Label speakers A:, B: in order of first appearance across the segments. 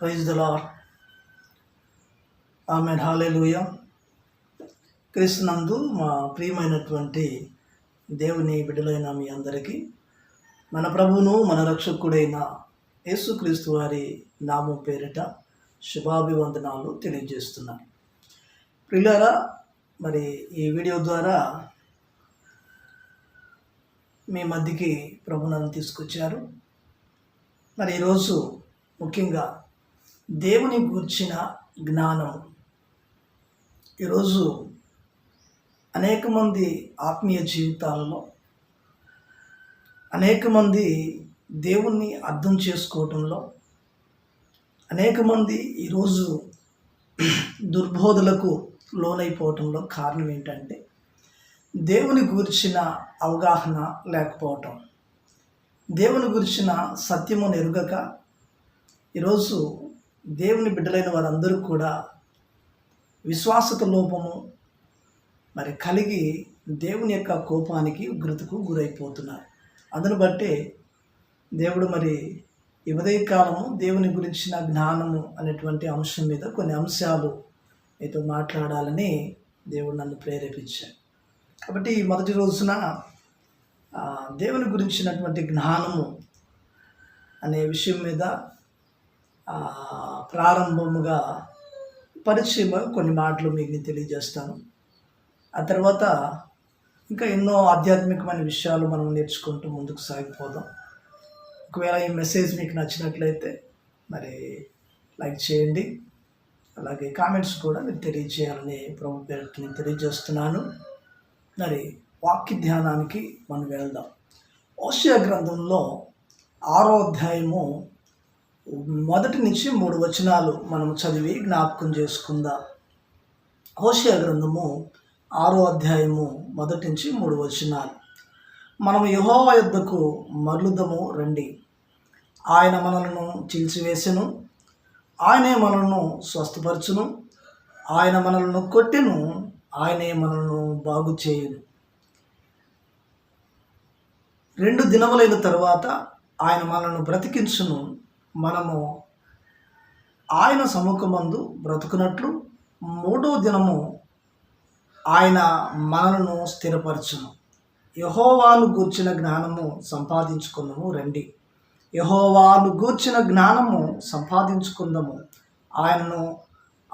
A: Praise the lord amen hallelujah క్రీస్తునందు మా ప్రియమైనటువంటి దేవుని బిడ్డలైన మీ అందరికీ మన ప్రభువును మన రక్షకుడైన యేసుక్రీస్తు వారి నామం పేరిట శుభాభివందనాలు తెలియజేస్తున్నాను. ప్రియులారా మరి ఈ వీడియో ద్వారా మీ మధ్యకి ప్రభు నన్ను తీసుకొచ్చారు. మరి ఈరోజు ముఖ్యంగా దేవుని గూర్చిన జ్ఞానం. ఈరోజు అనేక మంది ఆత్మీయ జీవితాలలో అనేక మంది దేవుణ్ణి అర్థం చేసుకోవటంలో అనేక మంది ఈరోజు దుర్బోధలకు లోనైపోవటంలో కారణం ఏంటంటే దేవుని గురించిన అవగాహన లేకపోవటం. దేవుని గురించిన సత్యము ఎరుగక ఈరోజు దేవుని బిడ్డలైన వారందరూ కూడా విశ్వాసత లోపము మరి కలిగి దేవుని యొక్క కోపానికి ఉగ్రతకు గురైపోతున్నారు. అందును బట్టే దేవుడు మరి ఈ ఉదయకాలము దేవుని గురించిన జ్ఞానము అనేటువంటి అంశం మీద కొన్ని అంశాలు మీతో మాట్లాడాలని దేవుడు నన్ను ప్రేరేపించాడు. కాబట్టి మొదటి రోజున దేవుని గురించినటువంటి జ్ఞానము అనే విషయం మీద ప్రారంభముగా పరిచయం కొన్ని మాటలు మీకు నేను తెలియజేస్తాను. ఆ తర్వాత ఇంకా ఎన్నో ఆధ్యాత్మికమైన విషయాలు మనం నేర్చుకుంటూ ముందుకు సాగిపోదాం. ఒకవేళ ఈ మెసేజ్ మీకు నచ్చినట్లయితే మరి లైక్ చేయండి. అలాగే కామెంట్స్ కూడా మీరు తెలియజేయాలని ప్రభు నేను తెలియజేస్తున్నాను. మరి వాక్య ధ్యానానికి మనం వెళ్దాం. ఓషియా గ్రంథంలో ఆరో అధ్యాయము మొదటి నుంచి మూడు వచనాలు మనం చదివి జ్ఞాపకం చేసుకుందాం. హోషయ గ్రంథము ఆరో అధ్యాయము మొదటి నుంచి మూడు వచనాలు. మనం యహోవ యుద్ధకు మరలుదము రండి. ఆయన మనలను చీల్చివేసెను. ఆయనే మనలను స్వస్థపరచును. ఆయన మనలను కొట్టెను. ఆయనే మనలను బాగు చేయును రెండు దినములైన తర్వాత ఆయన మనలను బ్రతికించును. మనము ఆయన సముఖమందు బ్రతుకున్నట్లు మూడో దినము ఆయన మనలను స్థిరపరచును. యహోవాను గూర్చిన జ్ఞానము సంపాదించుకుందాము. రండి. యహోవాను గూర్చిన జ్ఞానము సంపాదించుకుందాము. ఆయనను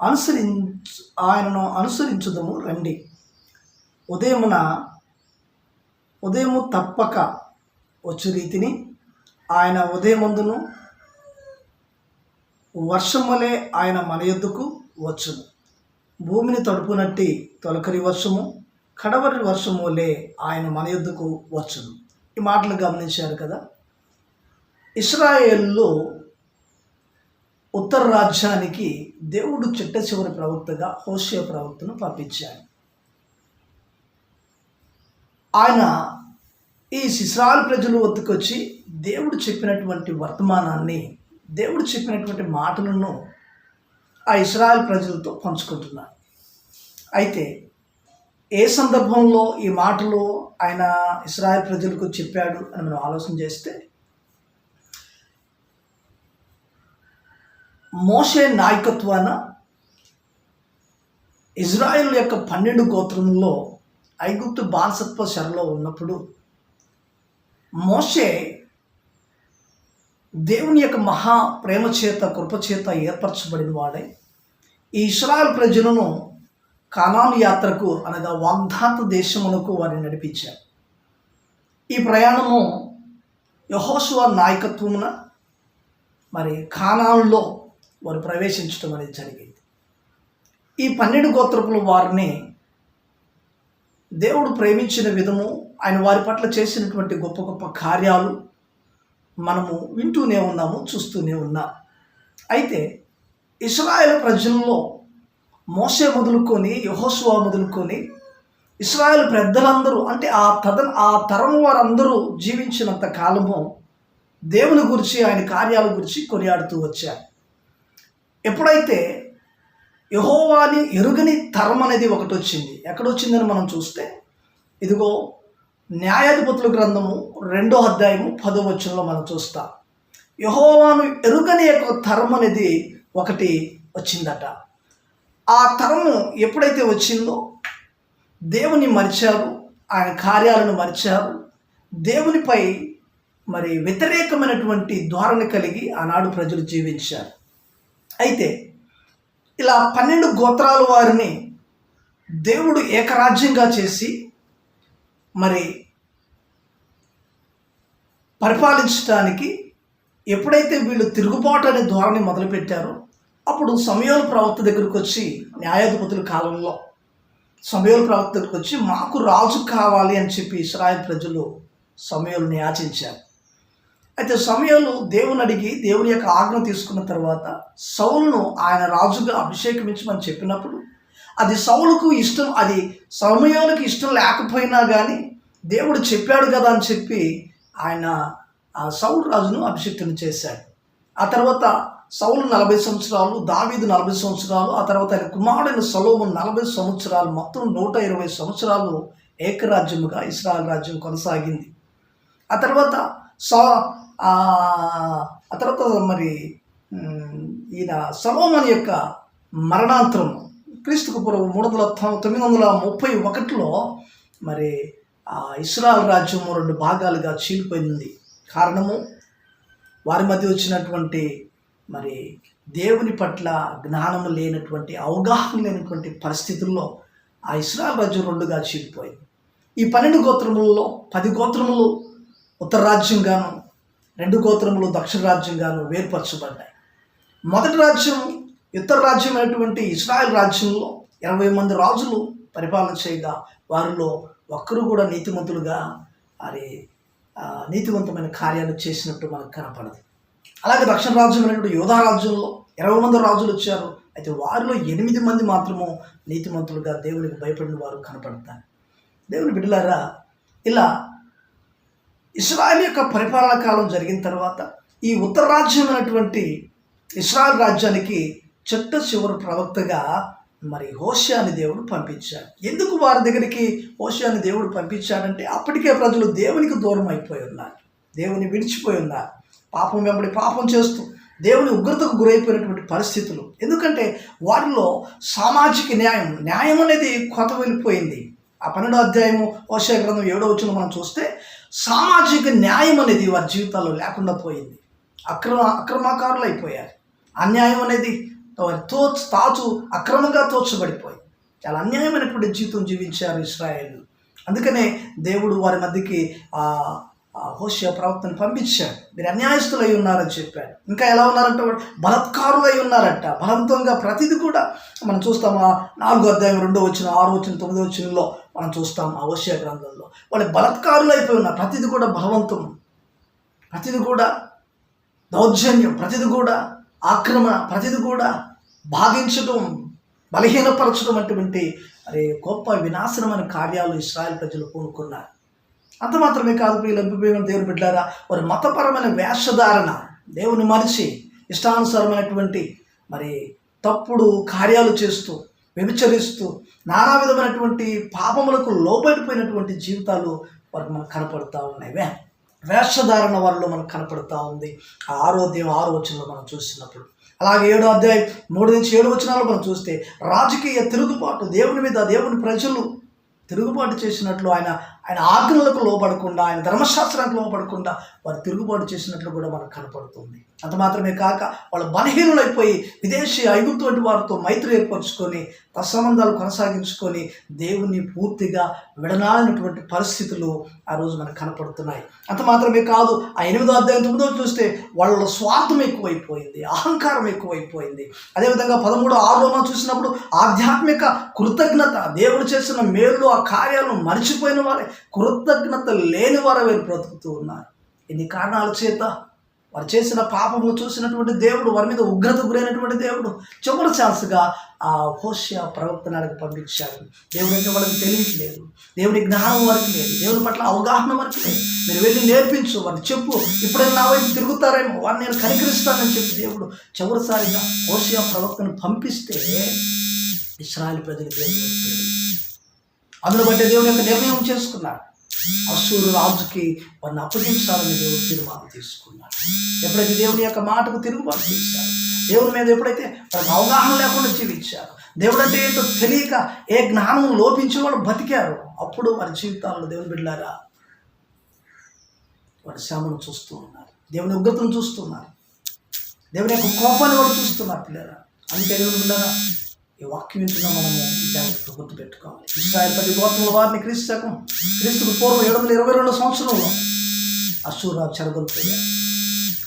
A: అనుసరించు ఆయనను అనుసరించుదము. రండి. ఉదయమున ఉదయము తప్పక వచ్చు రీతిని ఆయన ఉదయమందును వర్షములే ఆయన మన ఎద్దుకు వచ్చును. భూమిని తడుపునట్టి తొలకరి వర్షము కడవరి వర్షములే ఆయన మన ఎద్దుకు వచ్చును. ఈ మాటలు గమనించారు కదా? ఇస్రాయేల్లో ఉత్తర రాజ్యానికి దేవుడు చిట్ట చివరి ప్రవక్తగా హోషే ప్రవక్తను పంపించాడు. ఆయన ఈ ఇస్రాయల్ ప్రజలు ఒత్తుకొచ్చి దేవుడు చెప్పినటువంటి వర్తమానాన్ని దేవుడు చెప్పినటువంటి మాటలను ఆ ఇస్రాయల్ ప్రజలతో పంచుకుంటున్నారు అయితే ఏ సందర్భంలో ఈ మాటలు ఆయన ఇస్రాయల్ ప్రజలకు చెప్పాడు అని మనం ఆలోచన చేస్తే మోషే నాయకత్వాన ఇజ్రాయెల్ యొక్క పన్నెండు గోత్రంలో ఐగుప్తు బానిసత్వ శరలో ఉన్నప్పుడు మోషే దేవుని యొక్క మహా ప్రేమ చేత ఏర్పరచబడిన వాడే. ఈ ఇస్రాయల్ ప్రజలను కానాను యాత్రకు అనగా వాగ్దాత దేశమునకు వారిని నడిపించారు. ఈ ప్రయాణము యహోశువ నాయకత్వమున మరి ఖానాల్లో వారు ప్రవేశించడం అనేది జరిగింది. ఈ పన్నెండు గోత్రపుల వారిని దేవుడు ప్రేమించిన విధము ఆయన వారి పట్ల చేసినటువంటి గొప్ప గొప్ప కార్యాలు మనము వింటూనే ఉన్నాము చూస్తూనే ఉన్నాం. అయితే ఇస్రాయేల్ ప్రజల్లో మోసే మొదలుకొని యహోస్వా మొదలుకొని ఇస్రాయేల్ పెద్దలందరూ అంటే ఆ తద ఆ తరం వారందరూ జీవించినంత కాలము దేవుని గురించి ఆయన కార్యాల గురించి కొనియాడుతూ వచ్చారు. ఎప్పుడైతే యహోవాని ఎరుగని తరం అనేది ఒకటి వచ్చింది ఎక్కడొచ్చిందని మనం చూస్తే ఇదిగో న్యాయాధిపతుల గ్రంథము రెండో అధ్యాయము పదో వచనంలో మనం చూస్తాం. యహోవాను ఎరుగని యొక్క తరం అనేది ఒకటి వచ్చిందట. ఆ తరము ఎప్పుడైతే వచ్చిందో దేవుని మరిచారు ఆయన కార్యాలను మరిచారు దేవునిపై మరి వ్యతిరేకమైనటువంటి ధోరణి కలిగి ఆనాడు ప్రజలు జీవించారు. అయితే ఇలా పన్నెండు గోత్రాల వారిని దేవుడు ఏకరాజ్యంగా చేసి మరి పరిపాలించడానికి ఎప్పుడైతే వీళ్ళు తిరుగుబాటు అనే ధోరణి మొదలుపెట్టారో అప్పుడు సమయోల ప్రవక్త దగ్గరికి వచ్చి న్యాయాధిపతుల కాలంలో సమయోల ప్రవక్త దగ్గరకు వచ్చి మాకు రాజు కావాలి అని చెప్పి ఇస్రాయల్ ప్రజలు సమయాలను యాచించారు. అయితే సమయంలో దేవుని అడిగి దేవుని యొక్క ఆజ్ఞ తీసుకున్న తర్వాత సౌలును ఆయన రాజుగా అభిషేకమించమని చెప్పినప్పుడు అది సౌలుకు ఇష్టం అది సమయానికి ఇష్టం లేకపోయినా కానీ దేవుడు చెప్పాడు కదా అని చెప్పి ఆయన ఆ సౌలు రాజును అభిషిక్తుని చేశాడు. ఆ తర్వాత సౌలు నలభై సంవత్సరాలు దావీదు నలభై సంవత్సరాలు ఆ తర్వాత ఆయన కుమారుడైన సలోము నలభై సంవత్సరాలు మొత్తం నూట ఇరవై సంవత్సరాలు ఏకరాజ్యముగా ఇస్రాయల్ రాజ్యం కొనసాగింది. ఆ తర్వాత సా ఆ తర్వాత మరి ఈయన సలోమన్ యొక్క మరణాంతరం క్రీస్తుకు పూర్వం మూడు వందల తొమ్మిది వందల ముప్పై ఒకటిలో మరి ఆ ఇస్రాయల్ రాజ్యము రెండు భాగాలుగా చీలిపోయింది. కారణము వారి మధ్య వచ్చినటువంటి మరి దేవుని పట్ల జ్ఞానము లేనటువంటి అవగాహన లేనటువంటి పరిస్థితుల్లో ఆ ఇస్రాయల్ రాజ్యం రెండుగా చీలిపోయింది. ఈ పన్నెండు గోత్రములలో పది గోత్రములు ఉత్తర రాజ్యంగాను రెండు గోత్రములు దక్షిణ రాజ్యంగాను వేర్పరచబడ్డాయి. మొదటి రాజ్యం ఉత్తర రాజ్యమైనటువంటి ఇస్రాయల్ రాజ్యంలో ఇరవై మంది రాజులు పరిపాలన చేయగా వారిలో ఒక్కరు కూడా నీతిమంతులుగా మరి నీతివంతమైన కార్యాలు చేసినట్టు మనకు కనపడదు. అలాగే దక్షిణ రాజ్యం అయినటువంటి యోధా రాజ్యంలో ఇరవై మంది రాజులు వచ్చారు. అయితే వారిలో ఎనిమిది మంది మాత్రము నీతిమంతులుగా దేవునికి భయపడిన వారు కనపడతారు. దేవుని బిడ్డలారా ఇలా ఇస్రాయల్ యొక్క పరిపాలన కాలం జరిగిన తర్వాత ఈ ఉత్తర రాజ్యం అయినటువంటి ఇస్రాయల్ రాజ్యానికి చెట్ట చివరి ప్రవక్తగా మరి హోషాని దేవుడు పంపించాడు. ఎందుకు వారి దగ్గరికి హోషాని దేవుడు పంపించాడంటే అప్పటికే ప్రజలు దేవునికి దూరం అయిపోయి ఉన్నారు. దేవుని విడిచిపోయి ఉన్నారు. పాపం వెంబడి పాపం చేస్తూ దేవుని ఉగ్రతకు గురైపోయినటువంటి పరిస్థితులు. ఎందుకంటే వారిలో సామాజిక న్యాయం న్యాయం అనేది కొత్త వెళ్ళిపోయింది. ఆ పన్నెండో అధ్యాయము హోషా గ్రంథం ఏడో వచ్చిన మనం చూస్తే సామాజిక న్యాయం అనేది వారి జీవితాల్లో లేకుండా పోయింది. అక్రమ అక్రమకారులు అయిపోయారు. అన్యాయం అనేది తో తాచు అక్రమంగా తోచబడిపోయి. చాలా అన్యాయమైనటువంటి జీవితం జీవించారు ఇస్రాయేల్. అందుకనే దేవుడు వారి మధ్యకి ఆ ఆ హోషియా ప్రవక్తను పంపించాడు. మీరు అన్యాయస్తులై ఉన్నారని చెప్పాడు. ఇంకా ఎలా ఉన్నారంటే బలత్కారులు బలత్కారులై ఉన్నారట. బలవంతంగా ప్రతిది కూడా మనం చూస్తాం ఆ నాలుగో అధ్యాయం రెండో వచ్చిన ఆరు వచ్చిన తొమ్మిదో వచ్చినలో మనం చూస్తాం ఆ హోషియా గ్రంథంలో. వాళ్ళు బలత్కారులు అయిపోయి ఉన్నారు. ప్రతిది కూడా బలవంతం. ప్రతిది కూడా దౌర్జన్యం. ప్రతిది కూడా ఆక్రమణ ప్రతిది కూడా బాధించడం బలహీనపరచడం అటువంటి అరే గొప్ప వినాశనమైన కార్యాలు ఇస్రాయల్ ప్రజలు పూనుకున్నారు. అంత మాత్రమే కాదు ప్రియులు ఎంపిపోయిన దేవుని బిడ్డారా వారి మతపరమైన వేషధారణ దేవుని మరిచి ఇష్టానుసారమైనటువంటి మరి తప్పుడు కార్యాలు చేస్తూ వ్యభిచరిస్తూ నానా విధమైనటువంటి పాపములకు లోబడిపోయినటువంటి జీవితాలు వారికి మనకు కనపడుతూ ఉన్నాయి. వేషధారణ వారిలో మనకు కనపడుతూ ఉంది. ఆ ఆరోగ్యం ఆరు వచనంలో మనం చూసినప్పుడు అలాగే ఏడో అధ్యాయం మూడు నుంచి ఏడు వచనాలు మనం చూస్తే రాజకీయ తిరుగుబాటు దేవుని మీద దేవుని ప్రజలు తిరుగుబాటు చేసినట్లు ఆయన ఆయన ఆజ్ఞలకు లోపడకుండా ఆయన ధర్మశాస్త్రానికి లోపడకుండా వారు తిరుగుబాటు చేసినట్లు కూడా మనకు కనపడుతుంది. అంత మాత్రమే కాక వాళ్ళు బలహీనులైపోయి విదేశీ ఐగుప్తు వంటి వారితో మైత్రి ఏర్పరచుకొని తత్సంబంధాలు కొనసాగించుకొని దేవుణ్ణి పూర్తిగా విడనాలనటువంటి పరిస్థితులు ఆ రోజు మనకు కనపడుతున్నాయి. అంత మాత్రమే కాదు ఆ ఎనిమిదో అధ్యాయం తొమ్మిదో చూస్తే వాళ్ళ స్వార్థం ఎక్కువైపోయింది అహంకారం ఎక్కువైపోయింది. అదేవిధంగా పదమూడు ఆరులో మనం చూసినప్పుడు ఆధ్యాత్మిక కృతజ్ఞత దేవుడు చేసిన మేలు ఆ కార్యాలను మర్చిపోయిన వారే కృతజ్ఞత లేని వారు వీరు బ్రతుకుతూ ఉన్నారు. ఇన్ని కారణాల చేత? వారు చేసిన పాపములు చూసినటువంటి దేవుడు వారి మీద ఉగ్రత గురైనటువంటి దేవుడు చివరి ఛాన్స్గా ఆ హోషియా ప్రవక్తనానికి పంపించాడు. దేవుడు అంటే వాళ్ళకి తెలియట్లేదు. దేవుడి జ్ఞానం వరకు లేదు. దేవుని పట్ల అవగాహన వరకు లేదు. మీరు వెళ్ళి నేర్పించు వారికి చెప్పు. ఇప్పుడైనా నా వైపు తిరుగుతారేమో వారిని నేను కనికరిస్తానని చెప్పి దేవుడు చివరిసారిగా హోషియా ప్రవక్తను పంపిస్తే ఇస్రాయల్ ప్రజలు దేవుడు అందులో బట్టి దేవుని యొక్క నిర్ణయం చేసుకున్నాడు అసూరు రాజుకి వారిని అప్పగించాలని దేవుడు తీర్మానం తీసుకున్నాడు. ఎప్పుడైతే దేవుని యొక్క మాటకు తిరుగుబాటు చేశారు దేవుని మీద ఎప్పుడైతే వాళ్ళకి అవగాహన లేకుండా జీవించారు దేవుడు అంటే ఏంటో తెలియక ఏ జ్ఞానం లోపించి వాళ్ళు బతికారు అప్పుడు వారి జీవితాల్లో దేవుని బిడ్డారా వారి శ్యామను చూస్తూ ఉన్నారు. దేవుని ఉగ్రతను చూస్తున్నారు దేవుని యొక్క కోపాన్ని కూడా చూస్తున్నారు పిల్లరా. అందుకే దేవుని బిడ్డారా ఈ వాక్యం వింటున్న మనము. జాగ్రత్తగా గుర్తుపెట్టుకోవాలి. ఇస్రాయల్ పది గోత్రముల వారిని క్రీస్తుకం క్రీస్తుకు పూర్వం ఏడు వందల ఇరవై రెండు సంవత్సరంలో అసూరా చెరగొలిపోయారు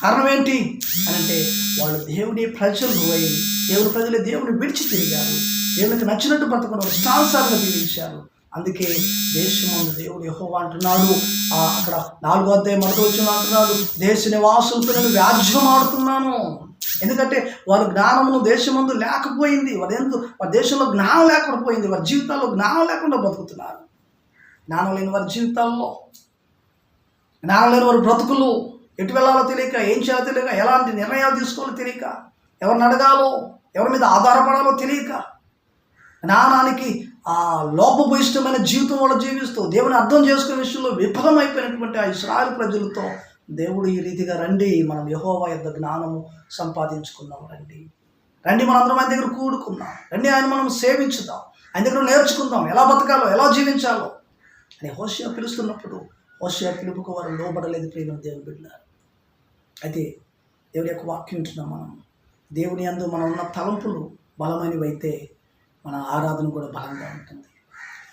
A: కారణం ఏంటి? అని అంటే వాళ్ళు దేవుడి ప్రజలు అయి దేవుని ప్రజలు దేవుని విడిచి తిరిగారు. దేవునికి నచ్చినట్టు బ్రతకడం ఇష్టానుసారంగా జీవించారు. అందుకే దేశమందు దేవుడు యెహోవా అంటున్నాడు. అక్కడ నాలుగో అధ్యాయం మొదటి వచ్చిన అంటున్నాడు దేశ నివాసులతో నేను వ్యాజ్యం ఆడుతున్నాను ఎందుకంటే వారి జ్ఞానమును దేశమందు లేకపోయింది. వారి ఎందు వారి దేశంలో జ్ఞానం లేకుండా పోయింది వారి జీవితాల్లో జ్ఞానం లేకుండా బతుకుతున్నారు. జ్ఞానం లేని వారి జీవితాల్లో జ్ఞానం లేని వారి బ్రతుకులు ఎటు వెళ్ళాలో తెలియక ఏం చేయాలో తెలియక ఎలాంటి నిర్ణయాలు తీసుకోవాలో తెలియక ఎవరిని అడగాలో ఎవరి మీద ఆధారపడాలో తెలియక జ్ఞానానికి ఆ లోపభూయిష్టమైన జీవితం వాళ్ళు జీవిస్తూ దేవుని అర్థం చేసుకునే విషయంలో విఫలమైపోయినటువంటి ఆ ఇస్రాయల్ ప్రజలతో దేవుడు ఈ రీతిగా రండి మనం యహోవా యొక్క జ్ఞానము సంపాదించుకుందాం రండి. రండి మనందరం ఆయన దగ్గర కూడుకుందాం. రండి ఆయన మనం సేవించుదాం. ఆయన దగ్గర నేర్చుకుందాం ఎలా బతకాలో ఎలా జీవించాలో. అని హోషియా పిలుస్తున్నప్పుడు హోషియా పిలుపుకు వారు లోబడలేదు ప్రేమ దేవుని బిడ్డ. అయితే దేవుడి యొక్క వాక్యం ఉంటున్నాం మనం. దేవుని అందు మనం ఉన్న తలంపులు బలమైనవైతే మన ఆరాధన కూడా బలంగా ఉంటుంది.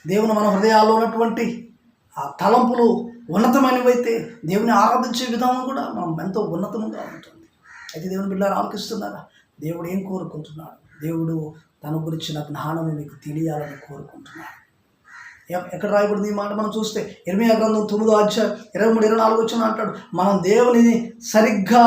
A: దేవుని మన హృదయాల్లో ఉన్నటువంటి ఆ తలంపులు ఉన్నతమైనవి అయితే దేవుని ఆరాధించే విధానం కూడా మనం ఎంతో ఉన్నతంగా ఉంటుంది. అయితే దేవుని బిడ్డలు ఆలకిస్తున్నారా? దేవుడు ఏం కోరుకుంటున్నాడు? దేవుడు తన గురించిన జ్ఞానం మీకు తెలియాలని కోరుకుంటున్నాడు. ఎక్కడ రాయబడింది ఈ మాట? మనం చూస్తే ఇరవై గ్రంథం తొమ్మిదో అధ్యాయం ఇరవై మూడు ఇరవై నాలుగు వచ్చిన అంటాడు మనం దేవుని సరిగ్గా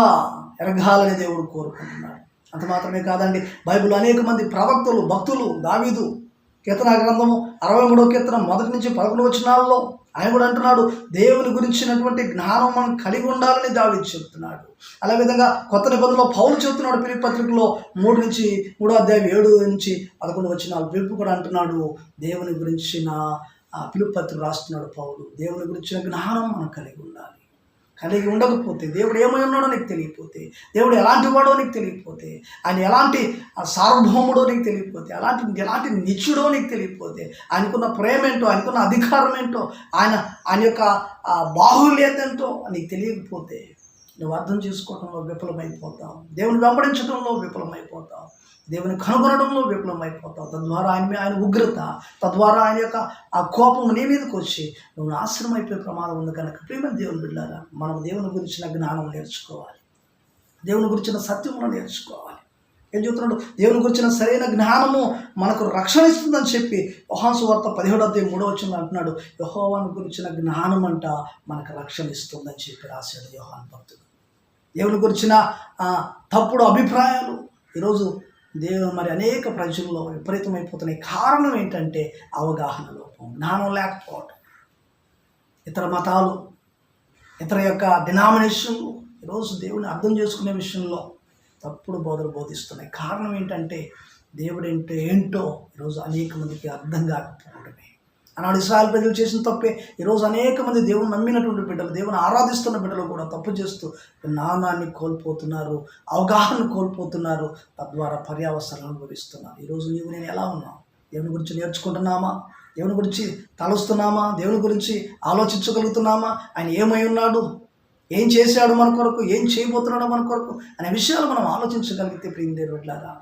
A: ఎరగాలని దేవుడు కోరుకుంటున్నాడు. అంత మాత్రమే కాదండి బైబిల్ అనేక మంది ప్రవక్తలు భక్తులు దావీదు కీర్తన గ్రంథము అరవై మూడో కీర్తన మొదటి నుంచి పదకొండు వచనాల్లో ఆయన కూడా అంటున్నాడు దేవుని గురించినటువంటి జ్ఞానం మనం కలిగి ఉండాలని దావీదు చెప్తున్నాడు అలా విధంగా కొత్త నిబంధనలో పౌలు చెప్తున్నాడు పిలుపు పత్రికలో మూడు నుంచి మూడో అధ్యాయం ఏడు నుంచి పదకొండు వచ్చిన పిలుపు కూడా అంటున్నాడు దేవుని గురించిన ఆ పిలుపు పత్రిక రాస్తున్నాడు పౌలు దేవుని గురించిన జ్ఞానం మనం కలిగి ఉండాలి. కలిగి ఉండకపోతే దేవుడు ఏమై ఉన్నాడో నీకు తెలియకపోతే దేవుడు ఎలాంటి వాడో నీకు తెలియకపోతే ఆయన ఎలాంటి సార్వభౌముడో నీకు తెలియకపోతే అలాంటి ఎలాంటి నిత్యుడో నీకు తెలియకపోతే ఆయనకున్న ప్రేమ ఏంటో ఆయనకున్న అధికారం ఏంటో ఆయన ఆయన యొక్క ఆ నీకు తెలియకపోతే నువ్వు అర్థం చేసుకోవడంలో విఫలమైపోతావు. దేవుని వెంబడించడంలో విఫలమైపోతావు. దేవుని కనుగొనడంలో విఫలమైపోతావు. తద్వారా ఆయన మీద ఆయన ఉగ్రత తద్వారా ఆయన యొక్క ఆ కోపం నీ మీదకి వచ్చి నువ్వు నాశనం అయిపోయే ప్రమాదం ఉంది కనుక ప్రేమ దేవుని బిడ్డారా మనం దేవుని గురించిన జ్ఞానం నేర్చుకోవాలి. దేవుని గురించిన సత్యమును నేర్చుకోవాలి. ఏం చెబుతున్నాడు దేవుని గురించిన సరైన జ్ఞానము మనకు రక్షణ ఇస్తుందని చెప్పి యోహాన్సు వార్త పదిహేడు అధ్యాయం మూడో వచ్చిన అంటున్నాడు. యహోవాను గురించిన జ్ఞానం అంట మనకు రక్షణ ఇస్తుందని చెప్పి రాశాడు యోహాన్ భక్తుడు. దేవుని గురించిన తప్పుడు అభిప్రాయాలు ఈరోజు దేవుడు మరి అనేక ప్రజల్లో విపరీతమైపోతున్నాయి. కారణం ఏంటంటే అవగాహన లోపం జ్ఞానం లేకపోవటం. ఇతర మతాలు ఇతర యొక్క డినామినేషన్లు ఈరోజు దేవుని అర్థం చేసుకునే విషయంలో తప్పుడు బోధలు బోధిస్తున్నాయి. కారణం ఏంటంటే దేవుడు ఏంటో ఏంటో ఈరోజు అనేక మందికి అర్థం కాకపోవడమే. ఆనాడు ఇస్రాయల్ ప్రజలు చేసిన తప్పే. ఈరోజు అనేక మంది దేవుని నమ్మినటువంటి బిడ్డలు దేవుని ఆరాధిస్తున్న బిడ్డలు కూడా తప్పు చేస్తూ జ్ఞానాన్ని కోల్పోతున్నారు అవగాహన కోల్పోతున్నారు తద్వారా పర్యావసరాలు అనుభవిస్తున్నారు. ఈరోజు నీవు నేను ఎలా ఉన్నావు దేవుని గురించి నేర్చుకుంటున్నామా? దేవుని గురించి తలుస్తున్నామా? దేవుని గురించి ఆలోచించగలుగుతున్నామా? ఆయన ఏమై ఉన్నాడు? ఏం చేశాడు మన కొరకు? ఏం చేయబోతున్నాడు మన కొరకు? అనే విషయాలు మనం ఆలోచించగలిగితే ప్రియం దేవుడిలాగా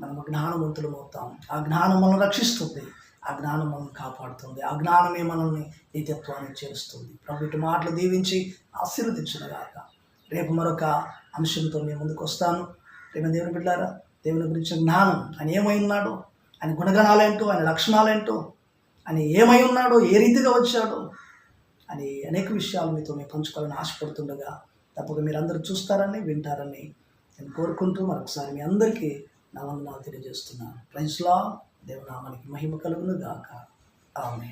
A: మనం జ్ఞానవంతులం అవుతాం. ఆ జ్ఞానం మనల్ని రక్షిస్తుంది. ఆ జ్ఞానం మనల్ని కాపాడుతుంది. ఆ జ్ఞానమే మనల్ని నిత్యత్వాన్ని చేరుస్తుంది. ప్రభు ఇటు మాటలు దీవించి ఆశీర్వదించునుగాక. రేపు మరొక అంశంతో నేను ముందుకు వస్తాను. రేపు దేవుని బిడ్డారా దేవుని గురించి జ్ఞానం ఆయన ఏమై ఉన్నాడో ఆయన గుణగణాలేంటో ఆయన లక్షణాలేంటో ఆయన ఏమై ఉన్నాడో ఏ రీతిగా వచ్చాడో అని అనేక విషయాలు మీతో మేము పంచుకోవాలని ఆశపడుతుండగా తప్పక మీరు అందరూ చూస్తారని వింటారని నేను కోరుకుంటూ మరొకసారి మీ అందరికీ నా వందనాలు తెలియజేస్తున్నాను. ప్రైజ్లా దేవునామానికి మహిమ కలుగును గాక ఆమె